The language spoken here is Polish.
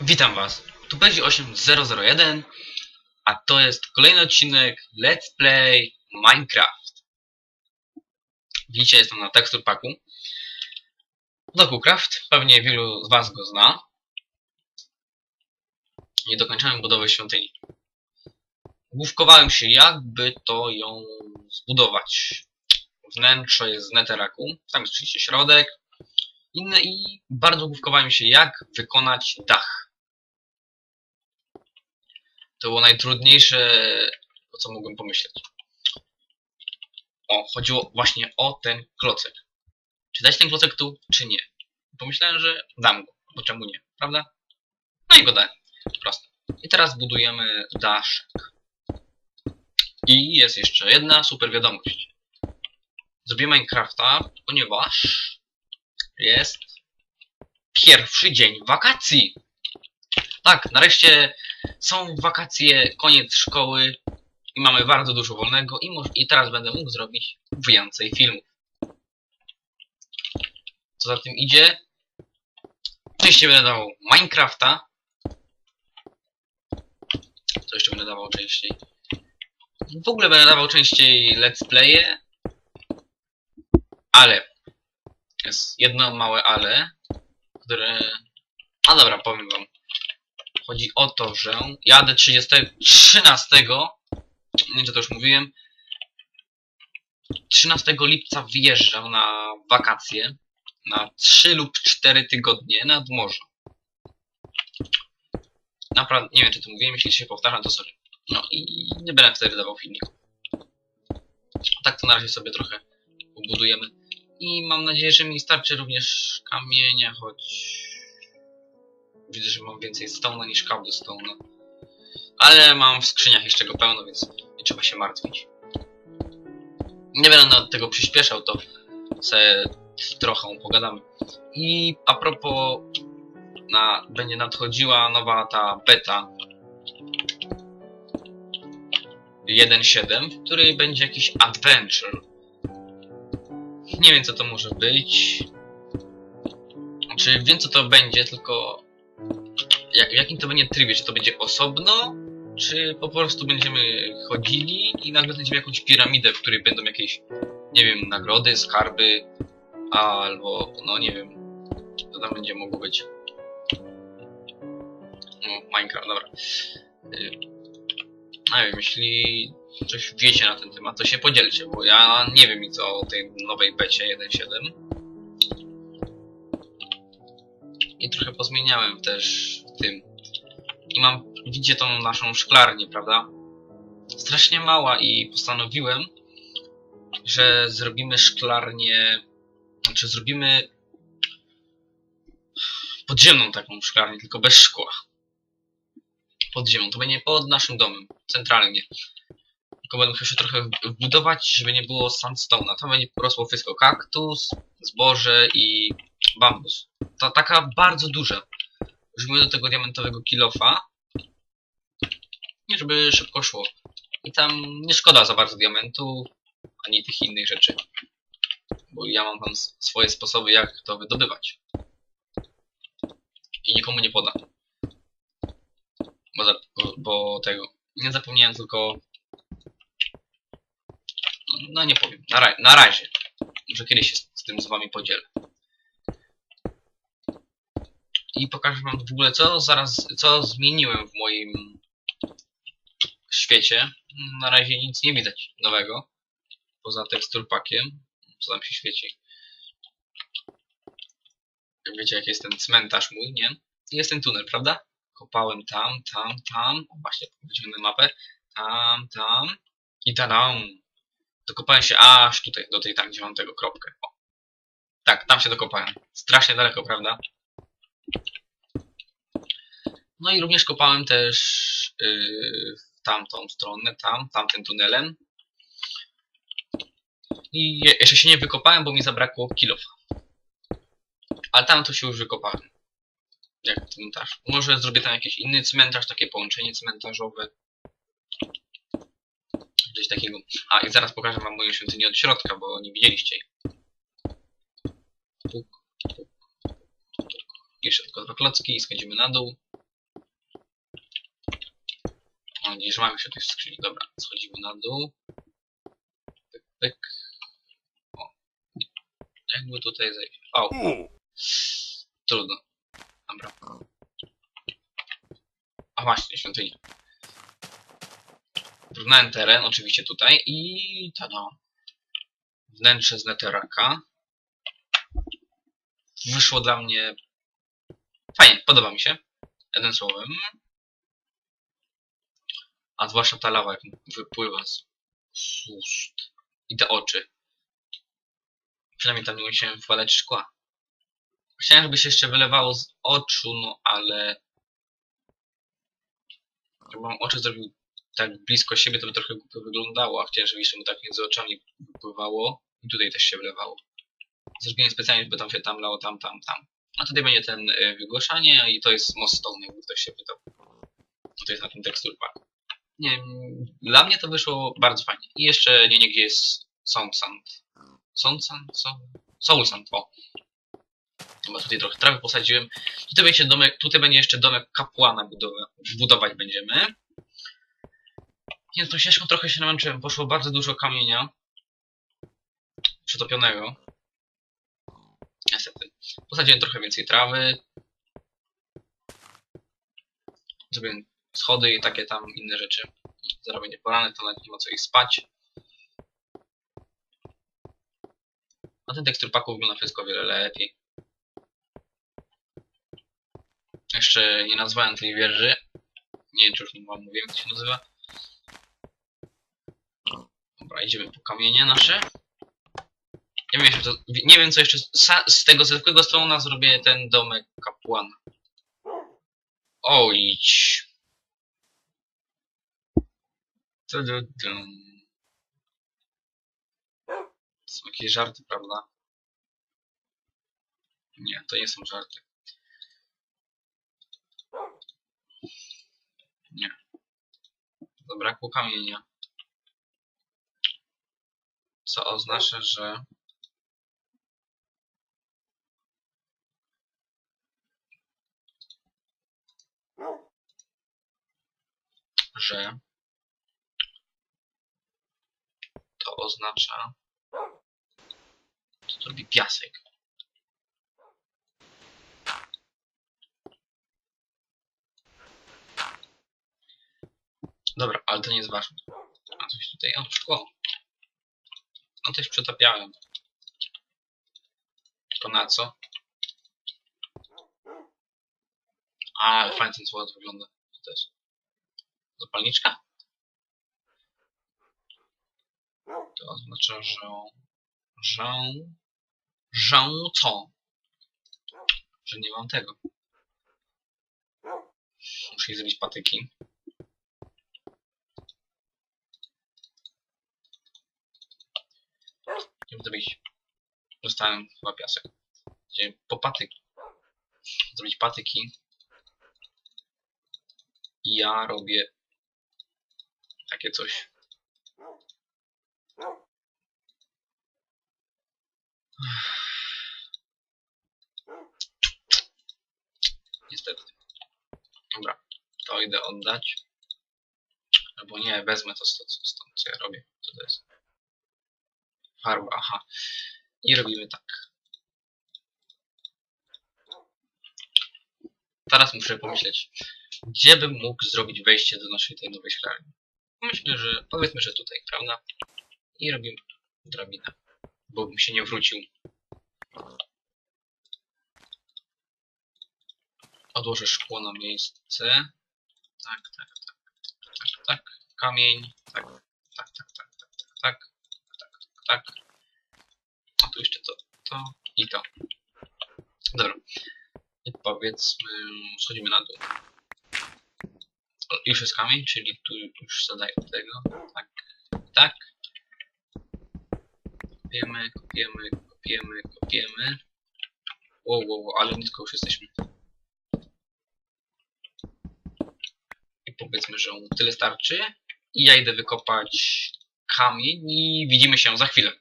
Witam Was, tu będzie 8001, a to jest kolejny odcinek Let's Play Minecraft. Widzicie, jestem na tekstur paku. DokuCraft, pewnie wielu z Was go zna. Nie dokończyłem budowy świątyni. Główkowałem się, jakby to ją zbudować. Wnętrze jest z neteraku, tam jest oczywiście środek, inne i bardzo główkowałem się, jak wykonać dach. To było najtrudniejsze, o co mogłem pomyśleć. O, chodziło właśnie o ten klocek. Czy dać ten klocek tu, czy nie? Pomyślałem, że dam go, bo czemu nie, prawda? No i go dałem. Proste. I teraz budujemy daszek. I jest jeszcze jedna super wiadomość. Zrobię Minecrafta, ponieważ jest pierwszy dzień wakacji. Tak, nareszcie są wakacje, koniec szkoły i mamy bardzo dużo wolnego i, i teraz będę mógł zrobić więcej filmów. Co za tym idzie? Częściej będę dawał Minecrafta. Co jeszcze będę dawał częściej? W ogóle będę dawał częściej let's playe. Ale jest jedno małe ale, które... A dobra, powiem wam. Chodzi o to, że jadę 30, 13, nie wiem, czy to już mówiłem, 13 lipca wyjeżdżam na wakacje na 3 lub 4 tygodnie nad morze. Naprawdę, nie wiem, czy to mówiłem, jeśli się powtarzam, to sorry. No i nie będę wtedy dawał filmiku. Tak to na razie sobie trochę pobudujemy. I mam nadzieję, że mi starczy również kamienia, choć widzę, że mam więcej stona niż do stona. Ale mam w skrzyniach jeszcze go pełno, więc nie trzeba się martwić. Nie będę od tego przyspieszał, to sobie trochę pogadamy. I a propos, na, będzie nadchodziła nowa ta beta 1.7, w której będzie jakiś adventure nie wiem co to może być. Czy wiem co to będzie, tylko jak, w jakim to będzie trybie? Czy to będzie osobno? Czy po prostu będziemy chodzili i nagle jakąś piramidę, w której będą jakieś, nie wiem, nagrody, skarby, albo, no nie wiem, co tam będzie mogło być. No, Minecraft, dobra. Y, Nie wiem, jeśli coś wiecie na ten temat, to się podzielcie, bo ja nie wiem nic o tej nowej becie 1.7. I trochę pozmieniałem też tym. I mam, widzicie tą naszą szklarnię, prawda? Strasznie mała i postanowiłem, że zrobimy szklarnię, znaczy zrobimy podziemną taką szklarnię, tylko bez szkła. Podziemną, to będzie pod naszym domem, centralnie. Tylko będę musiał się trochę wbudować, żeby nie było sandstone'a. Tam będzie rosło wszystko. Kaktus, zboże i bambus. To taka bardzo duża. Użyjmy do tego diamentowego kilofa. Nie, żeby szybko szło. I tam nie szkoda za bardzo diamentu, ani tych innych rzeczy. Bo ja mam tam swoje sposoby, jak to wydobywać. I nikomu nie podam. Bo, za, bo, bo tego... Nie zapomniałem tylko no nie powiem. Na, ra na razie. Może kiedyś się z, z tym z wami podzielę. I pokażę wam w ogóle co zaraz, co zmieniłem w moim świecie. Na razie nic nie widać nowego. Poza teksturpakiem. Co tam się świeci. Wiecie jak jest ten cmentarz mój, nie? Jest ten tunel, prawda? Kopałem tam, tam, tam. O, właśnie, wyciągnę mapę. Tam, tam. I tam dokopałem się aż tutaj, do tej tam, gdzie mam tego kropkę. O. Tak, tam się dokopałem. Strasznie daleko, prawda? No i również kopałem też yy, w tamtą stronę, tam, tamtym tunelem. I je, jeszcze się nie wykopałem, bo mi zabrakło kilofa. Ale tam to się już wykopałem. Jak cmentarz. Może zrobię tam jakiś inny cmentarz, takie połączenie cmentarzowe. Coś takiego. A i zaraz pokażę wam moją świątynię od środka, bo nie widzieliście jej. Puk, puk. Jeszcze tylko dwa klocki i schodzimy na dół. Mam nadzieję, że mamy jeszcze tych skrzyni. Dobra, schodzimy na dół. Pyk, pyk. O. Jakby tutaj zejść. O, trudno. Dobra. A właśnie, świątynia. Porównałem teren, oczywiście tutaj i tada. Wnętrze z Netheraka. Wyszło dla mnie fajnie, podoba mi się. Jednym słowem. A zwłaszcza ta lawa, jak wypływa z, ust. I te oczy. Przynajmniej tam nie musiałem wkładać szkła. Chciałem, żeby się jeszcze wylewało z oczu, no ale... Jakbym oczy zrobił tak blisko siebie, to by trochę głupio wyglądało, a chciałem, żeby jeszcze mu tak między oczami wypływało i tutaj też się wlewało. Zrobiłem specjalnie, żeby tam się tam lało, tam, tam, tam. A tutaj będzie ten y, wygłaszanie i to jest most stone, jakby ktoś się pytał. To jest na tym tekstur. Nie wiem, dla mnie to wyszło bardzo fajnie. I jeszcze nie, nie jest Sound Sand. Sound Sand? Soul, Soul Sand, o. Chyba tutaj trochę trawy posadziłem. Tutaj będzie domek, tutaj będzie jeszcze domek kapłana budowa, budować będziemy. Nie, tą ścieżką trochę się namęczyłem. Poszło bardzo dużo kamienia. Przytopionego. Posadziłem trochę więcej trawy. Zrobiłem schody i takie tam inne rzeczy. Zaraz będzie poranek, to nawet nie ma co ich spać. A ten tekstur paku wygląda wszystko wiele lepiej. Jeszcze nie nazwałem tej wieży. Nie wiem, czy już wam mówiłem, jak się nazywa. Dobra, idziemy po kamienie nasze. Nie wiem, to, nie wiem co jeszcze. Sa, z tego zwykłego stona zrobię ten domek kapłana. O, idź. Tu, są jakieś żarty, prawda? Nie, to nie są żarty. Nie. Zabrakło kamienia. Co oznacza, że że to oznacza to robi piasek. Dobra, ale to nie jest ważne. A coś tutaj, o, szkło. No też przetapiałem. To na co? A, fajnie ten słod wygląda. Co to jest? Zapalniczka? To oznacza, że... Że... Że co? Że nie mam tego. Muszę jej zrobić patyki. Żeby zrobić... Dostałem chyba piasek. Gdzie po patyki. Zrobić patyki. I ja robię takie coś. Niestety. Dobra, to idę oddać. Albo nie, wezmę to stąd, co ja robię. Co to jest? Farba, aha. I robimy tak. Teraz muszę pomyśleć, gdzie bym mógł zrobić wejście do naszej tej nowej szklarni. Myślę, że powiedzmy, że tutaj, prawda? I robimy drabinę, bo bym się nie wrócił. Odłożę szkło na miejsce. Tak, tak, tak, tak, tak. Kamień. Tak, tak, tak, tak, tak, tak, tak, tak, tak. A tu jeszcze to, to i to. Dobra. I powiedzmy, schodzimy na dół. Już jest kamień, czyli tu już zadaję tego. Tak, tak. Kopiemy, kopiemy, kopiemy, kopiemy. Wow, wow, wow, ale nisko już jesteśmy. I powiedzmy, że mu tyle starczy. I ja idę wykopać kamień i widzimy się za chwilę.